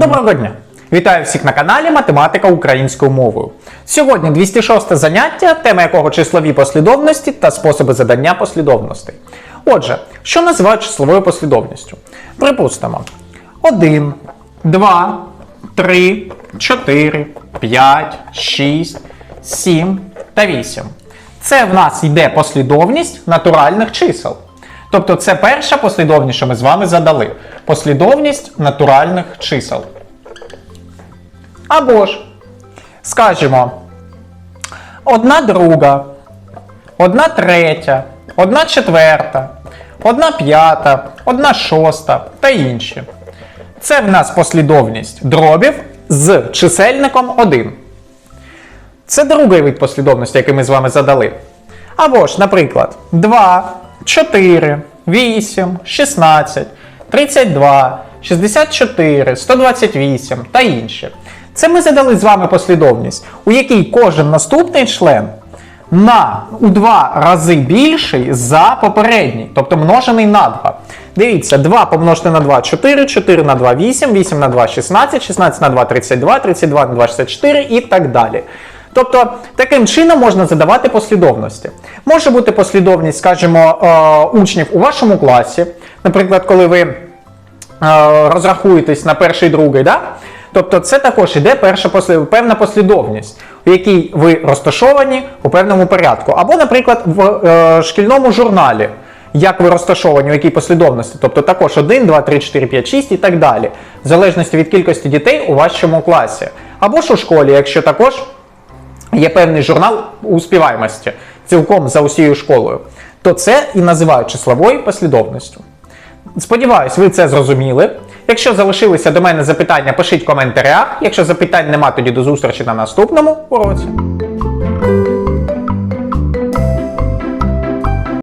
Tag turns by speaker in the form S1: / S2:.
S1: Доброго дня! Вітаю всіх на каналі Математика українською мовою. Сьогодні 206 заняття, тема якого числові послідовності та способи задання послідовностей. Отже, що називають числовою послідовністю? Припустимо: 1, 2, 3, 4, 5, 6, 7 та 8. Це в нас йде послідовність натуральних чисел. Тобто це перша послідовність, що ми з вами задали. Послідовність натуральних чисел. Або ж, скажімо, одна друга, одна третя, одна четверта, одна п'ята, одна шоста та інші. Це в нас послідовність дробів з чисельником 1. Це другий вид послідовності, який ми з вами задали. Або ж, наприклад, 2, 4, 8, 16, 32, 64, 128 та інші. Це ми задали з вами послідовність, у якій кожен наступний член на у два рази більший за попередній, тобто множений на 2. Дивіться, 2 помножити на 2 4, 4 на 2 8, 8 на 2 16, 16 на 2 32, 32 на 2 64 і так далі. Тобто, таким чином можна задавати послідовності. Може бути послідовність, скажімо, е, учнів у вашому класі, наприклад, коли ви е, розрахуєтесь на перший другий, да? Тобто це також іде перша послід... певна послідовність, у якій ви розташовані у певному порядку. Або, наприклад, в е, шкільному журналі. Як ви розташовані, у якій послідовності, тобто також 1, 2, 3, 4, 5, 6 і так далі, в залежності від кількості дітей у вашому класі. Або ж у школі, якщо також є певний журнал успіваємості цілком за усією школою, то це і називають числовою послідовністю. Сподіваюсь, ви це зрозуміли. Якщо залишилися до мене запитання, пишіть коментарях. Якщо запитань нема, тоді до зустрічі на наступному уроці.